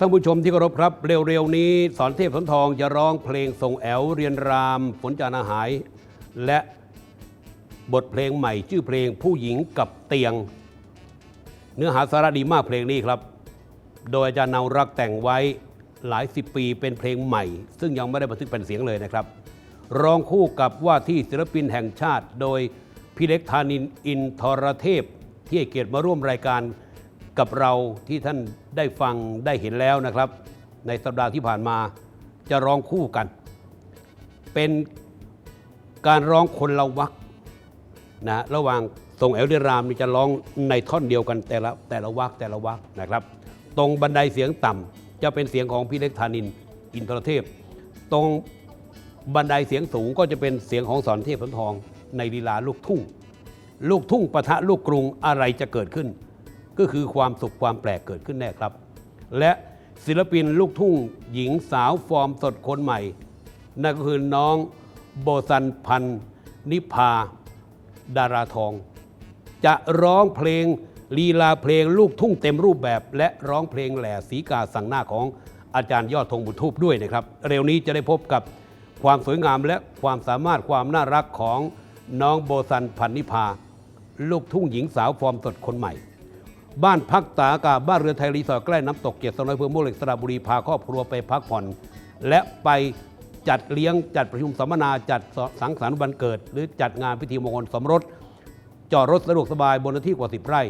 ท่านผู้ชมที่เคารพครับ เร็วๆนี้สอนเทพสนทองจะร้องเพลงทรงแอวเรียนรามฝนจานาหาย และบทเพลงใหม่ ชื่อเพลงผู้หญิงกับเตียง เนื้อหาสาระดีมากเพลงนี้ครับ โดยอาจารย์เนารักแต่งไว้หลายสิบปีเป็นเพลงใหม่ ซึ่งยังไม่ได้บันทึกเป็นเสียงเลยนะครับ ร้องคู่กับว่าที่ศิลปินแห่งชาติ โดยพี่เล็กธานินอินทรเทพ ที่ให้เกียรติมาร่วมรายการ กับเราที่ท่านได้ฟังได้เห็นแล้วนะครับ ในสัปดาห์ที่ผ่านมาจะร้องคู่กัน เป็นการร้องคนละวักนะระหว่างทรงแอลเดรามนี่จะร้องในท่อนเดียวกันแต่ละแต่ละวักแต่ละวักนะครับ ตรงบันไดเสียงต่ำจะเป็นเสียงของพี่เล็กธานินอินทรเทพ ตรงบันไดเสียงสูงก็จะเป็นเสียงของสอนเทพสนทอง ในลีลาลูกทุ่ง ลูกทุ่งปะทะลูกกรุงอะไรจะเกิดขึ้น ก็คือความสุขความแปลกเกิดขึ้นแน่ครับ และศิลปินลูกทุ่งหญิงสาวฟอร์มสดคนใหม่ นั่นก็คือน้องโบซันพันธ์นิพา ดาราทอง จะร้องเพลงลีลาเพลงลูกทุ่งเต็มรูปแบบ และร้องเพลงแหล่สีกาสั่งหน้าของอาจารย์ยอดธงบุญทูปด้วยนะครับ เร็วนี้จะได้พบกับความสวยงามและความสามารถความน่ารักของน้องโบซันพันนิพา ลูกทุ่งหญิงสาวฟอร์มสดคนใหม่ บ้านพักตากอากาศบ้านเรือนไทยรีสอร์ทใกล้น้ำตกเกียรติสนอยเพื่อโมวกเหล็กสระบุรีพาครอบครัวไปพักผ่อน และไปจัดเลี้ยงจัดประชุมสัมมนาจัดสังสรรค์วันเกิด หรือจัดงานพิธีมงคลสมรส จอดรถสะดวกสบายบนเนื้อที่กว่า 10 ไร่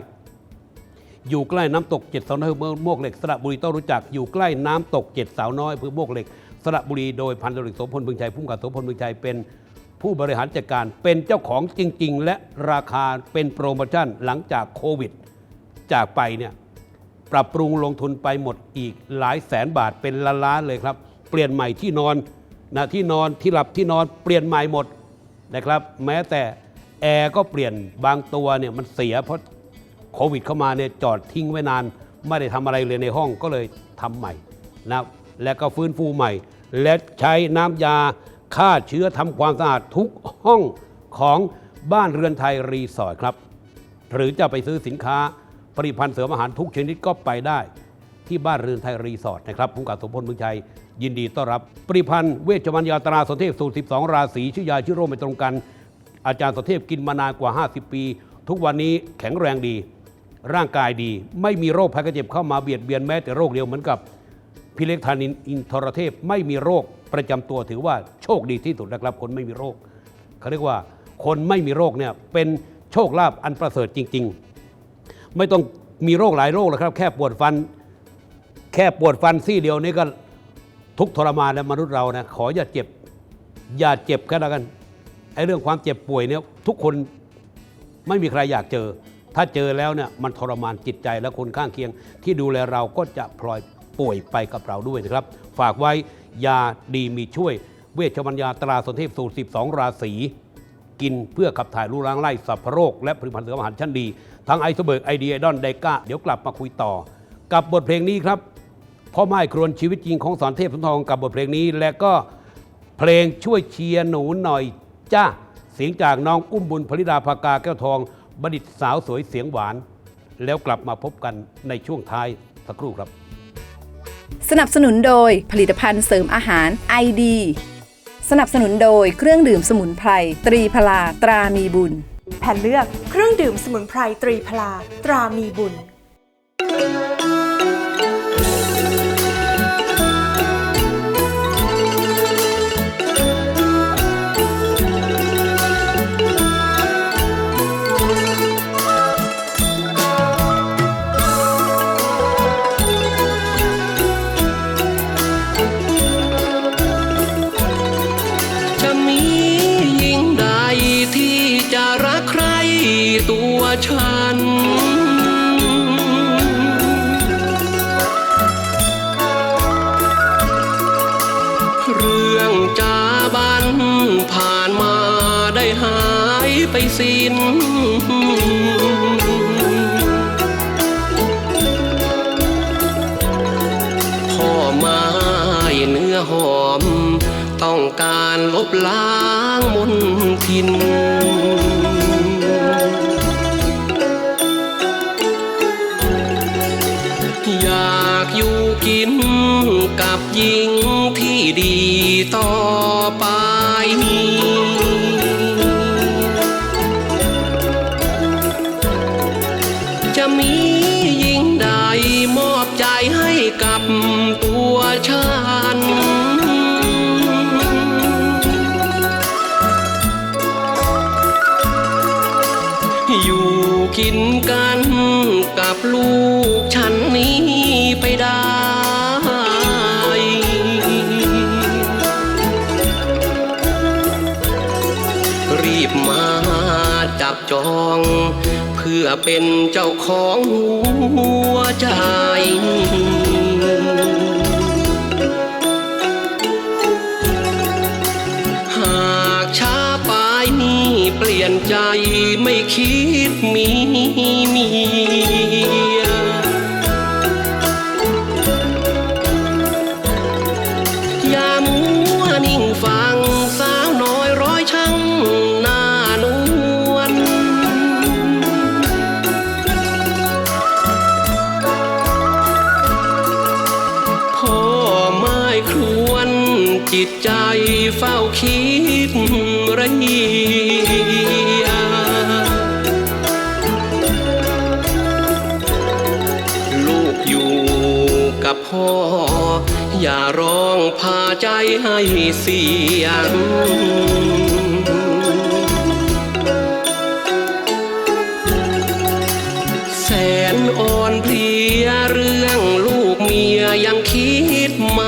อยู่ใกล้น้ำตกเจ็ดสาวน้อยอำเภอโมกเหล็กสระบุรีต้องรู้จักอยู่ใกล้น้ำตกเจ็ดสาวน้อยอำเภอโมกเหล็กสระบุรีโดยพันตำรวจเอกโสพลบึงชัยผู้กำกับโสพลบึงชัยเป็นผู้บริหารจัดการเป็นเจ้าของจริง ๆ และราคาเป็นโปรโมชั่นหลังจากโควิด จากไปเนี่ยปรับปรุงลงทุนไปหมดอีกหลายแสนบาทเป็นล้านล้านๆเลยครับ เปลี่ยนใหม่ที่นอนนะที่นอนที่หลับที่นอนเปลี่ยนใหม่หมดนะครับ แม้แต่แอร์ก็เปลี่ยนบางตัวเนี่ยมันเสียเพราะโควิดเข้ามาเนี่ยจอดทิ้งไว้นาน ไม่ได้ทำอะไรเลยในห้องก็เลยทำใหม่นะแล้วก็ฟื้นฟูใหม่ และใช้น้ำยาฆ่าเชื้อทำความสะอาดทุกห้องของบ้านเรือนไทยรีสอร์ทครับ หรือจะไปซื้อสินค้า ผลิตภัณฑ์เสริมอาหารทุกชนิดก็ไปได้ ที่บ้านเรือนไทยรีสอร์ทนะครับผมกับสมพลเมืองชัยยินดีต้อนรับผลิตภัณฑ์เวชภัณฑ์ยาตราสนเทพสูตร12 ราศีชื่อยาชื่อโรคไม่ตรงกัน อาจารย์สนเทพกินมานานกว่า 50 ปี ทุกวันนี้แข็งแรงดี ร่างกายดี ไม่มีโรคภัยไข้เจ็บเข้ามาเบียดเบียนแม้แต่โรคเดียวเหมือนกับพี่เล็กธานินอินทรเทพไม่มีโรคประจำตัวถือว่าโชคดีที่สุดนะครับ คนไม่มีโรคเขาเรียกว่าคนไม่มีโรคเนี่ยเป็นโชคลาภอันประเสริฐจริง ๆ ไม่ต้องมีโรคหลายโรคหรอกครับ แค่ปวดฟัน แค่ปวดฟันซี่เดียวนี่ก็ทุกทรมานแล้วมนุษย์เรานะขออย่าเจ็บ อย่าเจ็บแค่แล้วกันไอ้เรื่องความเจ็บป่วยเนี่ยทุกคนไม่มีใครอยากเจอ ถ้าเจอแล้วเนี่ยมันทรมานจิตใจและคนข้างเคียง ที่ดูแลเราก็จะพลอยป่วยไปกับเราด้วยนะครับ ฝากไว้ยาดีมีช่วย เวชภัณฑ์ยาตราสนเทพสูตร 12 ราศีกินเพื่อขับถ่ายรู้ล้างไล่สัพพโรค และผลิตภัณฑ์เสริมอาหารชั้นดี ทั้งไอซ์เบิร์กไอเดียดอนไดก้าเดี๋ยวกลับมาคุยต่อ กับบทเพลงนี้ครับพ่อไม้ครวนชีวิตจริงของสอนเทพสุนทองกับบทเพลงนี้ และก็เพลงช่วยเชียร์หนูหน่อยจ้าเสียงจากน้องอุ้มบุญพลิดาภากาแก้วทองบัณฑิตสาวสวยเสียงหวาน แล้วกลับมาพบกันในช่วงท้ายสักครู่ครับ สนับสนุนโดยผลิตภัณฑ์เสริมอาหารไอดีสนับสนุนโดยเครื่องดื่มสมุนไพรตรีพลาตรามีบุญ แผ่นเลือกเครื่องดื่มสมุนไพรตรีพลาตรามีบุญ สิ้นพ่อไม้เนื้อหอม ต้องการลบล้างมนทิน อยากอยู่กินกับหญิงที่ดีต่อไป อยู่กินกันกับลูกฉันนี้ไปได้รีบมาจับจอง เพื่อเป็นเจ้าของหัวใจ ไม่คิดมีมียยามัวนิ่งฟังสาวน้อยร้อยช่งนานวลพ่อไม่ครวนจิตใจเฝ้าคิด พ่อ อย่าร้องพาใจให้เสียงแสนอ่อนเพลียเรื่องลูกเมียยังคิดไหม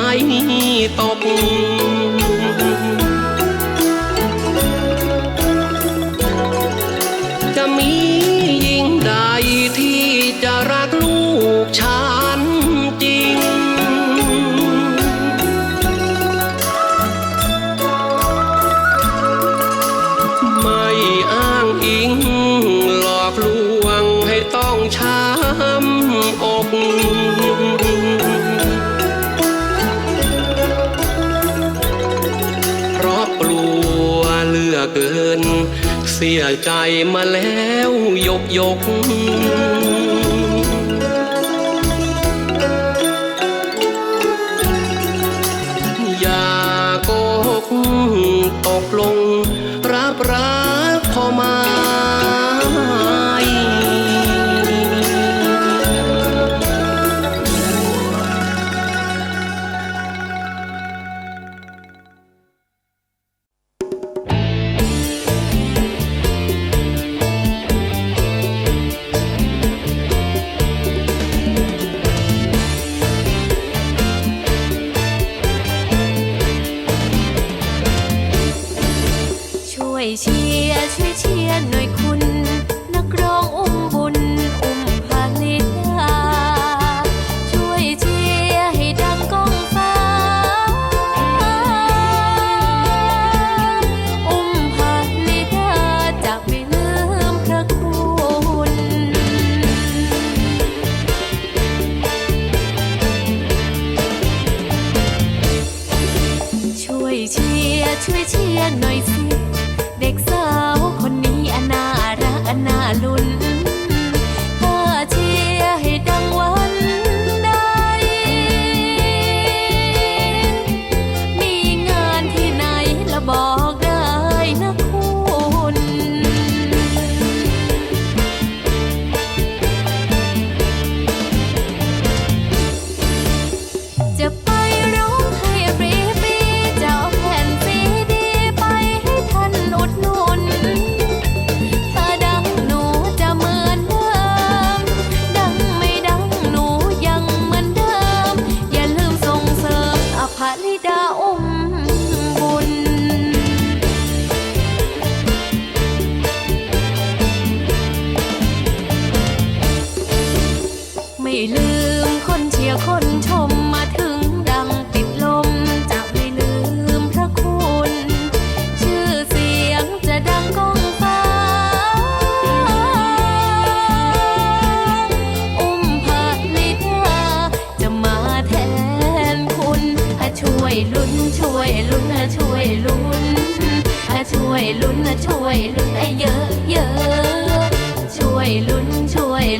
อเกิน เสียใจมาแล้วยกยก อย่าโกหกตกลง ရွှေချီရဲ့ຫນွေခ ธิดาอง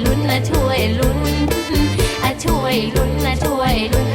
ลุ้นนะช่วยลุ้นอะช่วยลุ้นนะช่วยลุ้น